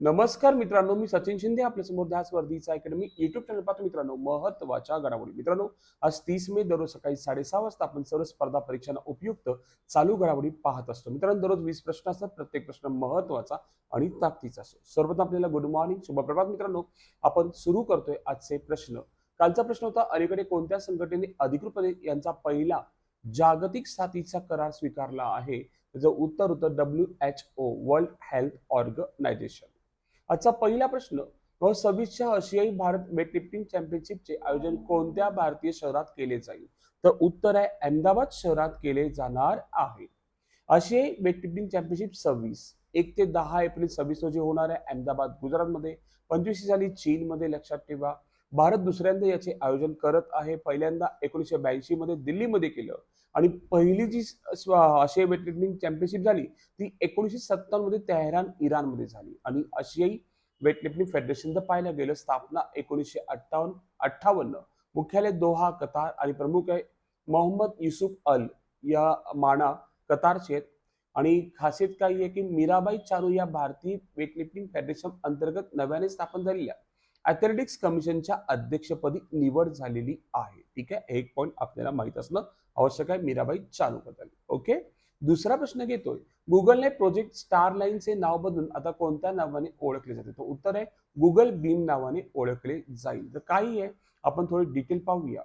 नमस्कार मित्रांनो मी सचिन शिंदे आपल्यासमोर ध्यास वर्धीचा अकॅडमी युट्यूब चॅनल पाहतो मित्रांनो महत्त्वाच्या घडामोडी. मित्रांनो आज तीस मे दररोज सकाळी साडेसहा वाजता आपण सर्व स्पर्धा परीक्षांना उपयुक्त चालू घडामोडी पाहत असतो. मित्रांनो दररोज वीस प्रश्न असतात प्रत्येक प्रश्न महत्त्वाचा आणि ताकदीचा असतो. सर्वप्रथम आपल्याला गुड मॉर्निंग शुभप्रभात मित्रांनो. आपण सुरू करतोय आजचे प्रश्न. कालचा प्रश्न होता अलीकडे कोणत्या संघटनेने अधिकृतपणे यांचा पहिला जागतिक साथीचा करार स्वीकारला आहे? त्याचं उत्तर होतं W H O world health organization आजचा पहिला प्रश्न. व सव्वीसच्या आशियाई भारत वेटलिफ्टिंग चॅम्पियनशिपचे आयोजन कोणत्या भारतीय शहरात केले जाईल? तर उत्तर आहे अहमदाबाद शहरात केले जाणार आहे. आशियाई वेटलिफ्टिंग चॅम्पियनशिप सव्वीस. एक ते दहा एप्रिल सव्वीस रोजी होणार आहे अहमदाबाद गुजरातमध्ये. पंचवीस साली चीनमध्ये लक्षात ठेवा. भारत दुसऱ्यांदा याचे आयोजन करत आहे. पहिल्यांदा एकोणीसशे ब्याऐंशी मध्ये दिल्लीमध्ये केलं. आणि पहिली जी आशियाई वेटलिफ्टिंग चॅम्पियनशिप झाली ती एकोणीसशे सत्तावन्नमध्ये तेहरान इराणमध्ये झाली. आणि आशियाई वेटलिफ्टिंग फेडरेशन जर पाहायला गेलं स्थापना एकोणीसशे अठ्ठावन्न अठ्ठावन्न. मुख्यालय दोहा कतार आणि प्रमुख आहे मोहम्मद युसुफ अल या माना कतारचे आहेत आणि खासियत काही आहे की मीराबाई चानू या भारतीय वेटलिफ्टिंग फेडरेशन अंतर्गत नव्याने स्थापन झालेल्या ॲथलेटिक्स कमिशनच्या अध्यक्षपदी निवड झालेली आहे. ठीक आहे? एक पॉईंट आपल्याला माहीत असणं आवश्यक आहे. मीराबाई चालू बद्दल ओके? दुसरा प्रश्न घेतोय. गुगलने प्रोजेक्ट स्टार लाईनचे नाव बदलून आता कोणत्या नावाने ओळखले जाते? तर उत्तर आहे गुगल बीम नावाने ओळखले जाईल. तर काही आहे. आपण थोडी डिटेल पाहूया.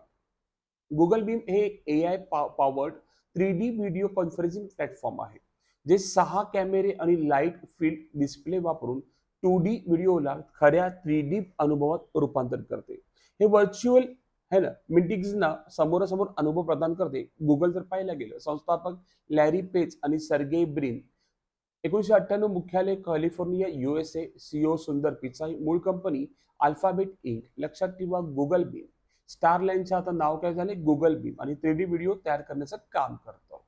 गुगल बीम हे एक A I powered three D video conferencing platform आहे. जे सहा कॅमेरे आणि लाइट फील्ड डिस्प्ले वापरून टू डी व्हिडिओला खऱ्या थ्री डी अनुभवात रूपांतर करते. हे व्हर्च्युअल है ना? मिटिंग्सना समोरासमोर अनुभव प्रदान करते. गुगल जर पाहायला गेलं संस्थापक लॅरी पेज आणि सर्गेई ब्रिन एकोणीसशे अठ्ठ्याण्णव मुख्यालय कॅलिफोर्निया युएसए सीओ सुंदर पिचाई मूळ कंपनी अल्फाबेट इंक लक्षात ठेवा गुगल बीम स्टारलाईनचं आता नाव काय झाले? गुगल बीम आणि थ्री डी व्हिडिओ तयार करण्याचं काम करतो.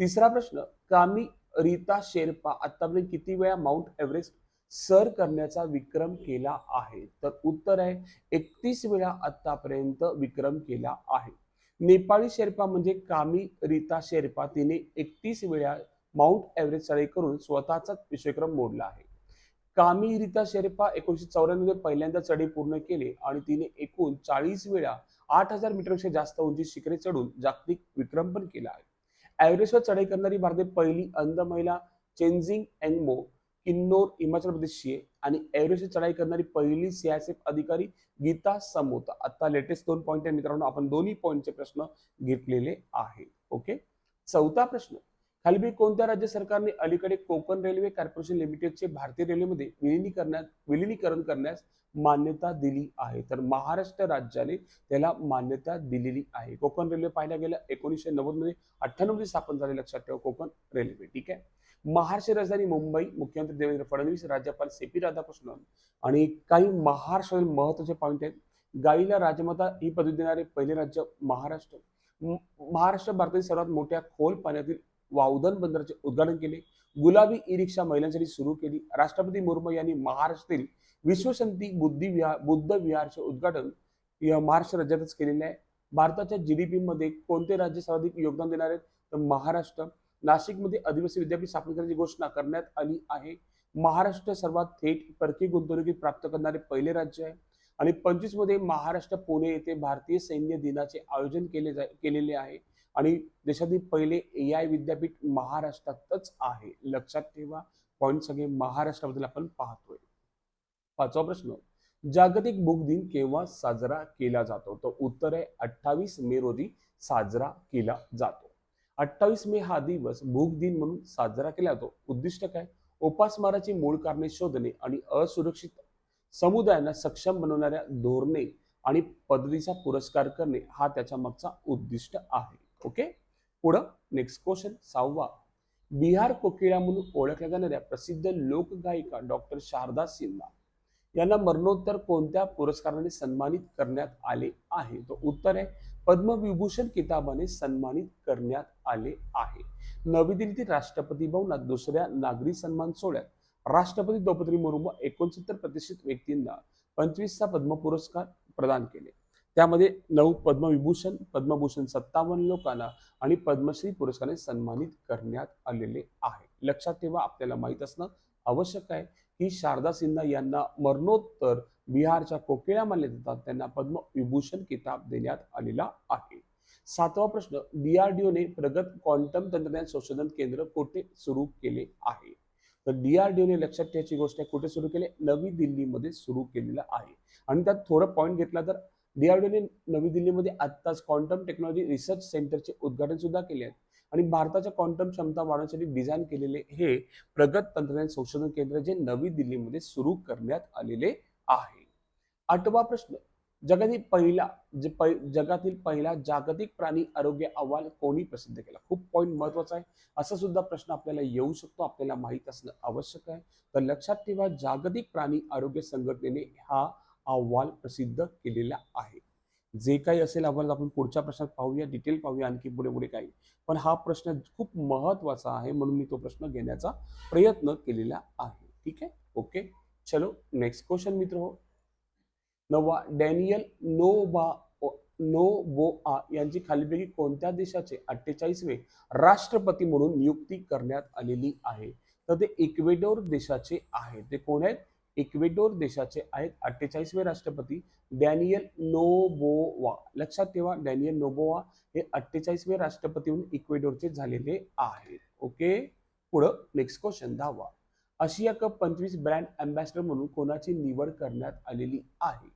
तिसरा प्रश्न कामी रीता शेर्पा आतापर्यंत किती वेळा माउंट एव्हरेस्ट सर करण्याचा विक्रम केला आहे. तर उत्तर आहे एकतीस वेळा आतापर्यंत विक्रम केला आहे. नेपाळी शेर्पा म्हणजे कामी रीता शेर्पा. तिने एकतीस वेळा माउंट एव्हरेस्ट चढाई करून स्वतःचाच विश्वक्रम मोडला आहे. कामी रीता शेर्पा एकोणीशे चौऱ्याण्णवमध्ये पहिल्यांदा चढाई पूर्ण केली आणि तिने एकूण चाळीस वेळा आठ हजार मीटरपेक्षा जास्त उंची शिखरे चढून जागतिक विक्रम पण केला आहे. एव्हरेस्टवर चढाई करणारी भारतीय पहिली अंध महिला चेंजिंग एंगमो किन्नौर हिमाचल प्रदेशची आहे. आणि एव्हरेस्ट चढाई करणारी पहिली सीआयएसएफ अधिकारी गीता समोता. आता लेटेस्ट दोन पॉईंट आहे मित्रांनो. आपण दोन्ही पॉईंटचे प्रश्न घेतलेले आहे ओके चौथा प्रश्न. खालबी कोणत्या राज्य सरकारने अलीकडे कोकण रेल्वे कॉर्पोरेशन लिमिटेडचे भारतीय रेल्वेमध्ये विलिनीकरण्यात विलिनीकरण करण्यास मान्यता दिली आहे. तर महाराष्ट्र राज्याने त्याला मान्यता दिलेली आहे. कोकण रेल्वे पाहायला गेल्या एकोणीसशे नव्वदमध्ये अठ्ठ्याण्णवमध्ये स्थापन झाले. लक्षात ठेवा कोकण रेल्वे ठीक आहे? महाराष्ट्र राजधानी मुंबई मुख्यमंत्री देवेंद्र फडणवीस राज्यपाल सी पी राधाकृष्णन आणि काही महाराष्ट्रातील महत्त्वाचे पॉईंट आहेत. गाईला राजमाता ही पदवी देणारे पहिले राज्य महाराष्ट्र. महाराष्ट्र भारतातील सर्वात मोठ्या खोल पाण्यातील वावधन बंदराचे उद्घाटन केले. गुलाबी ई रिक्षा महिलांसाठी सुरू केली. राष्ट्रपती मुर्मू यांनी महाराष्ट्रातील विश्वशांती बुद्धी विहार बुद्ध विहारचे उद्घाटन या महाराष्ट्र राज्यातच केलेले आहे. भारताच्या जीडीपी मध्ये कोणते राज्य सर्वाधिक योगदान देणार आहेत? तर महाराष्ट्र. नाशिकमध्ये आदिवासी विद्यापीठ स्थापन करण्याची घोषणा करण्यात आली आहे. महाराष्ट्र सर्वात थेट परकीय गुंतवणुकीत प्राप्त करणारे पहिले राज्य आहे. आणि पंचवीसमध्ये महाराष्ट्र पुणे येथे भारतीय सैन्य दिनाचे आयोजन केले जाय केलेले आहे. आणि देशातील पहिले ए आय विद्यापीठ महाराष्ट्रातच आहे. लक्षात ठेवा पॉईंट सगळे महाराष्ट्राबद्दल आपण पाहतोय. पाचवा प्रश्न जागतिक बुक दिन केव्हा साजरा केला जातो? तर उत्तर आहे अठ्ठावीस मे रोजी साजरा केला जातो. अठ्ठावीस मे हा दिवस भूक दिन म्हणून साजरा केला जातो. उद्दिष्ट काय? उपासमाराची मूळ कारणे शोधणे आणि असुरक्षित समुदायांना सक्षम बनवणाऱ्या धोरणे आणि पद्धतीचा पुरस्कार करणे हा त्याच्या मागचा उद्दिष्ट आहे. ओके? पुढं नेक्स्ट क्वेश्चन सहावा. बिहार कोकिळा म्हणून ओळखल्या जाणाऱ्या प्रसिद्ध लोकगायिका डॉक्टर शारदा सिन्हा यांना मरणोत्तर कोणत्या पुरस्काराने सन्मानित करण्यात आले आहे? तो उत्तर आहे पद्मविभूषण किताबाने सन्मानित करण्यात आले आहे. नवी दिल्लीतील राष्ट्रपती भवनात दुसऱ्या नागरी सन्मान सोहळ्यात राष्ट्रपती द्रौपदी मुर्मू एकोणसत्तर प्रतिष्ठित व्यक्तींना पंचवीसचा पद्म पुरस्कार प्रदान केले. त्यामध्ये नऊ पद्मविभूषण पद्मभूषण सत्तावन्न लोकांना आणि पद्मश्री पुरस्काराने सन्मानित करण्यात आलेले आहे. लक्षात ठेवा आपल्याला माहीत असणं आवश्यक आहे की शारदा सिन्हा यांना मरणोत्तर बिहारच्या कोकिळा मानले जातात त्यांना पद्मविभूषण किताब देण्यात आलेला आहे. सातवा प्रश्न डीआरडीओने प्रगत क्वांटम तंत्रज्ञान संशोधन केंद्र कुठे सुरू केले आहे? तर डीआरडीओने लक्षात ठेवायची गोष्ट कुठे सुरू केले? नवी दिल्लीमध्ये सुरू केलेलं आहे. आणि त्यात थोडं पॉईंट घेतला तर डीआरडीओने नवी दिल्लीमध्ये आत्ताच क्वांटम टेक्नॉलॉजी रिसर्च सेंटरचे उद्घाटन सुद्धा केले आहे. आणि भारताच्या क्वांटम क्षमता वाढवण्यासाठी डिझाईन केलेले हे प्रगत तंत्रज्ञान संशोधन केंद्र जे नवी दिल्लीमध्ये सुरू करण्यात आलेले आहे. आठवा प्रश्न जगातील पहिला जे पै- जगातील पहिला जागतिक प्राणी आरोग्य अहवाल कोणी प्रसिद्ध केला? खूप पॉईंट महत्त्वाचा आहे. असा सुद्धा प्रश्न आपल्याला येऊ शकतो आपल्याला माहीत असणं आवश्यक आहे. तर लक्षात ठेवा जागतिक प्राणी आरोग्य संघटनेने हा अहवाल प्रसिद्ध केलेला आहे. जे काही असेल अहवाल आपण पुढच्या प्रश्नात पाहूया डिटेल पाहूया आणखी पुढे पुढे काही. पण हा प्रश्न खूप महत्त्वाचा आहे म्हणून मी तो प्रश्न घेण्याचा प्रयत्न केलेला आहे. ठीक आहे? ओके? चलो नेक्स्ट क्वेश्चन मित्र हो. नववा डॅनियल नोबा नोबोआ यांची खालीपैकी कोणत्या देशाचे अठ्ठेचाळीसवे राष्ट्रपती म्हणून नियुक्ती करण्यात आलेली आहे? तर ते इक्वेडोर देशाचे आहे ते कोण आहेत? इक्वेडोर देशाचे आहेत अठ्ठेचाळीसवे राष्ट्रपती डॅनियल नोबोवा. लक्षात ठेवा डॅनियल नोबोवा हे अठ्ठेचाळीसवे राष्ट्रपती म्हणून इक्वेडोरचे झालेले आहेत. ओके? पुढं नेक्स्ट क्वेश्चन दहावा. आशिया कप पंचवीस ब्रँड अँबॅसिडर म्हणून कोणाची निवड करण्यात आलेली आहे?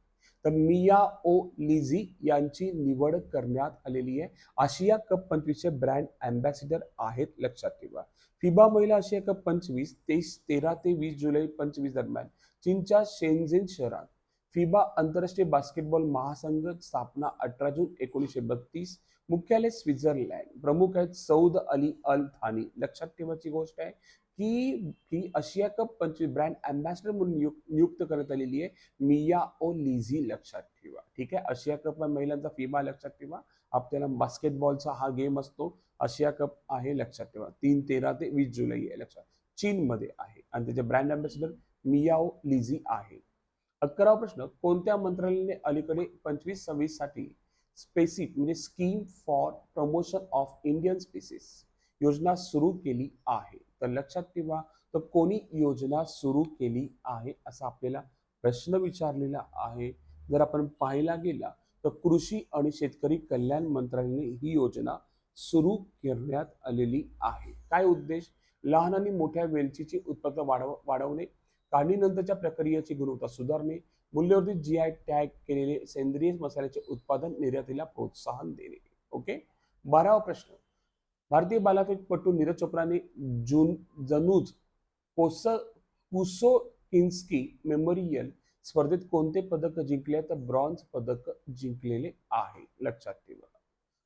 तर मिया ओ लिझी यांची निवड करण्यात आलेली आहे. आशिया कप पंचवीसचे ब्रँड अँबॅसिडर आहेत लक्षात ठेवा. फिबा महिला आशिया कप पंचवीस तेवीस तेरा ते वीस जुलै पंचवीस दरम्यान. चीनच्या शेनझेन शहरात फिबा आंतरराष्ट्रीय बास्केटबॉल महासंघ स्थापना अठरा जून एकोणीसशे बत्तीस. मुख्यालय स्वित्झर्लंड. प्रमुख आहेत सौद अली अल थानी. लक्षात ठेवायची गोष्ट आहे की ही आशिया कप पंचवीस ब्रँड अँबॅसिडर म्हणून नियुक्त नियुक्त करण्यात आलेली आहे. मिया ओ लिझी लक्षात ठेवा. ठीक आहे? आशिया कप महिलांचा फिबा लक्षात ठेवा. आपल्याला बास्केटबॉलचा हा गेम असतो. आशिया कप आहे लक्षात ठेवा. तीन तेरा ते वीस जुलै आहे लक्षात. चीनमध्ये आहे. आणि त्याचे ब्रँड अँबॅसिडर मियाओ लिझी आहे. अकरावा प्रश्न कोणत्या मंत्रालयाने अलीकडे पंचवीस सव्वीससाठी स्पेसिक म्हणजे scheme for promotion of Indian spices योजना सुरू केली आहे? तर लक्षात ठेवा तर कोणी योजना सुरू केली आहे असा आपल्याला प्रश्न विचारलेला आहे. जर आपण पाहायला गेला तर कृषी आणि शेतकरी कल्याण मंत्रालयाने ही योजना सुरू करण्यात आलेली आहे. काय उद्देश? लहान आणि मोठ्या वेलचीचे उत्पादन वाढव वाढवणे काढणीनंतरच्या प्रक्रियेची गुणवत्ता सुधारणे मूल्यवर्धित जी आय टॅग केलेले सेंद्रिय मसाल्याचे उत्पादन निर्यातीला प्रोत्साहन देणे. ओके बारावा प्रश्न. भारतीय बालाफेकपटू नीरज चोप्राने जून जनुज कोस कुसोकिन्स्की मेमोरियल स्पर्धेत कोणते पदक जिंकले तर ब्रॉन्झ पदक जिंकलेले आहे? लक्षात ठेवा.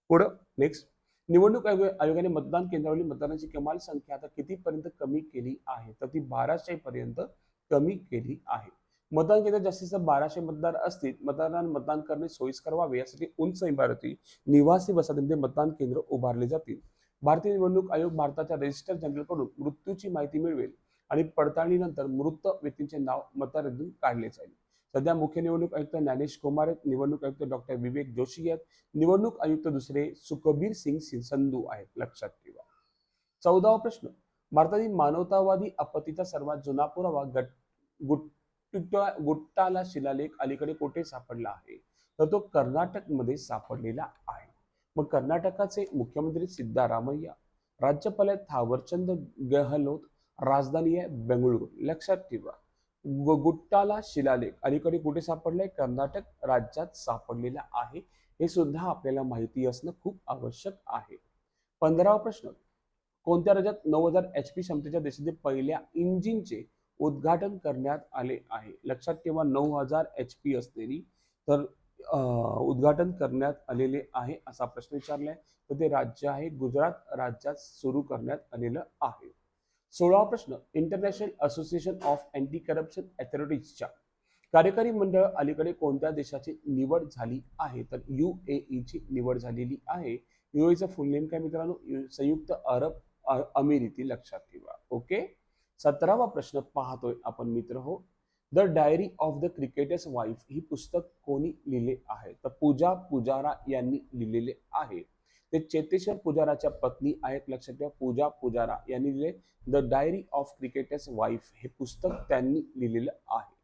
पुढं नेक्स्ट निवडणूक आयोग आयोगाने मतदान केंद्रावरील मतदानाची कमाल संख्या आता कितीपर्यंत कमी केली आहे? तर ती बाराशे पर्यंत कमी केली आहे. मतदान केंद्र जास्तीत जास्त बाराशे मतदार असतील मतदारांना मतदान करणे सोयीस्कर व्हावे यासाठी उंच इमारती निवासी वसाहतीमध्ये मतदान केंद्र उभारले जातील. भारतीय निवडणूक आयोग भारताच्या रजिस्टर जनरलकडून मृत्यूची माहिती मिळवेल आणि पडताळणीनंतर मृत व्यक्तींचे नाव मतदारातून काढले जाईल. सध्या मुख्य निवडणूक आयुक्त ज्ञानेश कुमार आहेत निवडणूक आयुक्त डॉक्टर विवेक जोशी आहेत निवडणूक आयुक्त दुसरे सुखबीर सिंग संधू आहेत. लक्षात ठेवा. चौदावा प्रश्न. भारतातील मानवतावादी आपत्तीचा सर्वात जुना पुरावा गट गुट्टा गुट्टाला शिलालेख अलीकडे कुठे सापडला आहे? तर तो कर्नाटकमध्ये सापडलेला आहे. मग कर्नाटकाचे मुख्यमंत्री सिद्धारामय्या राज्यपाल थावरचंद गेहलोत राजधानी आहे बेंगळुरू. लक्षात ठेवा गुट्टाला शिलालेख अलीकडे कुठे सापडलाय? कर्नाटक राज्यात सापडलेला आहे. हे सुद्धा आपल्याला माहिती असणं खूप आवश्यक आहे. पंधरावा प्रश्न कोणत्या राज्यात नऊ हजार एच पी क्षमतेच्या देशातील पहिल्या इंजिनचे उद्घाटन करण्यात आले आहे. लक्षात ठेवा नऊ हजार एच पी असलेली तर उद्घाटन करण्यात आलेले आहे असा प्रश्न विचारलाय. तर ते राज्य आहे गुजरात राज्यात सुरू करण्यात आलेलं आहे. सोळावा प्रश्न international association of anti corruption अथॉरिटीजच्या कार्यकारी मंडळ अलीकडे कोणत्या देशाची निवड झाली आहे? तर यू ए ची निवड झालेली आहे. यू एचं फुल नेम काय मित्रांनो? संयुक्त अरब अमेरिती लक्षात ठेवा. ओके सतरावा प्रश्न पाहतोय आपण मित्र हो. The diary of the cricketers wife ही पुस्तक कोणी लिहिले आहे? तर पूजा पुजारा यांनी लिहिलेले आहे. ते चेतेश्वर पुजाराच्या पत्नी आहेत लक्षात ठेवा. पूजा पुजारा यांनी लिहिले. The diary of cricketers wife हे पुस्तक त्यांनी लिहिलेलं आहे.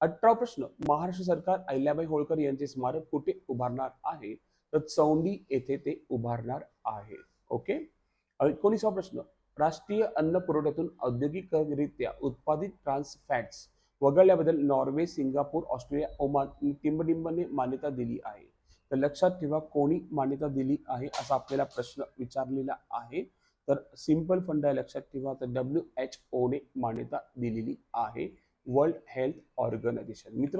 अठरा प्रश्न. महाराष्ट्र सरकार अहिल्याबाई होळकर यांचे स्मारक कुठे उभारणार आहे? तर चौंडी येथे ते उभारणार आहे. ओके एकोणीसावा प्रश्न. राष्ट्रीय अन्न पुरवठ्यातून औद्योगिकरित्या उत्पादित ट्रान्स फॅट्स वगळल्याबद्दल नॉर्वे सिंगापूर ऑस्ट्रेलिया ओमान टिंबडिंबने मान्यता दिली आहे. तर लक्षात ठेवा कोणी मान्यता दिली आहे असा आपल्याला प्रश्न विचारलेला आहे. तर सिंपल फंड आहे लक्षात ठेवा. तर डब्ल्यू एच ओने मान्यता दिलेली आहे. World health organization. मित्र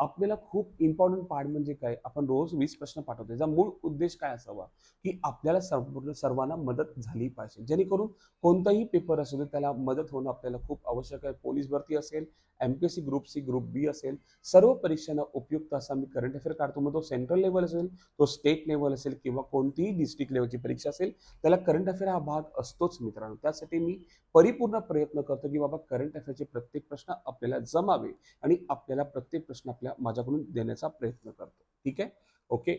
आपल्याला खूप इम्पॉर्टंट पार्ट म्हणजे काय? आपण रोज वीस प्रश्न पाठवतो. याचा मूळ उद्देश काय असावा? की आपल्याला संपूर्ण सर्वांना मदत झाली पाहिजे. जेणेकरून कोणताही पेपर असू दे त्याला मदत होणं आपल्याला खूप आवश्यक आहे. पोलीस भरती असेल M P S C group C group B असेल सर्व परीक्षांना उपयुक्त असा मी करंट अफेअर काढतो. मग तो सेंट्रल लेवल असेल तो स्टेट लेवल असेल किंवा कोणतीही डिस्ट्रिक्ट लेवलची परीक्षा असेल त्याला करंट अफेअर हा भाग असतोच मित्रांनो. त्यासाठी मी परिपूर्ण प्रयत्न करतो की बाबा करंट अफेअरचे प्रत्येक प्रश्न आपल्याला जमावे आणि आपल्याला प्रत्येक प्रश्न आपल्या माझ्याकडून देण्याचा प्रयत्न करतो. ठीक आहे? ओके?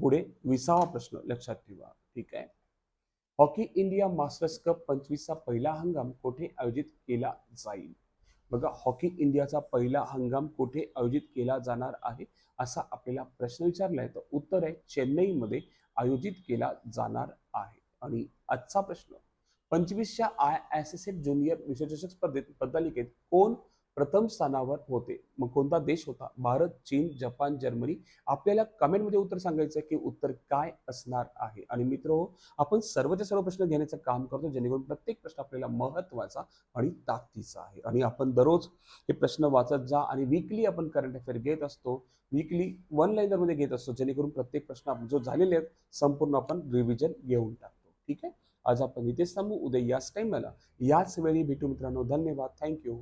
पुढे विसावा प्रश्न लक्षात ठेवा. ठीक आहे? हॉकी इंडिया मास्टर्स कप पंचवीसचा पहिला हंगाम कोठे आयोजित केला जाईल? बघा हॉकी इंडियाचा पहिला हंगाम कुठे आयोजित केला जाणार आहे असा आपल्याला प्रश्न विचारलाय. तर उत्तर आहे चेन्नईमध्ये आयोजित केला जाणार आहे. आणि आजचा प्रश्न पंचवीसच्या I S S F junior विश्वचषक स्पर्धेत पदालिकेत कोण प्रथम स्थानावर होते. मग कोणता देश होता? भारत चीन जपान जर्मनी. आपल्याला कमेंटमध्ये उत्तर सांगायचं आहे की उत्तर काय असणार आहे. आणि मित्र हो आपण सर्वचे सर्व प्रश्न घेण्याचं काम करतो जेणेकरून प्रत्येक प्रश्न आपल्याला महत्त्वाचा आणि ताकदीचा आहे. आणि आपण दररोज हे प्रश्न वाचत जा आणि वीकली आपण करंट अफेअर घेत असतो. वीकली वन लाईनरमध्ये घेत असतो जेणेकरून प्रत्येक प्रश्न आपण जो झालेले आहेत संपूर्ण आपण रिव्हिजन घेऊन टाकतो. ठीक आहे? आज आपण इथेच थांबू. उद्या याच टाईमला याच वेळी भेटू मित्रांनो. धन्यवाद. थँक्यू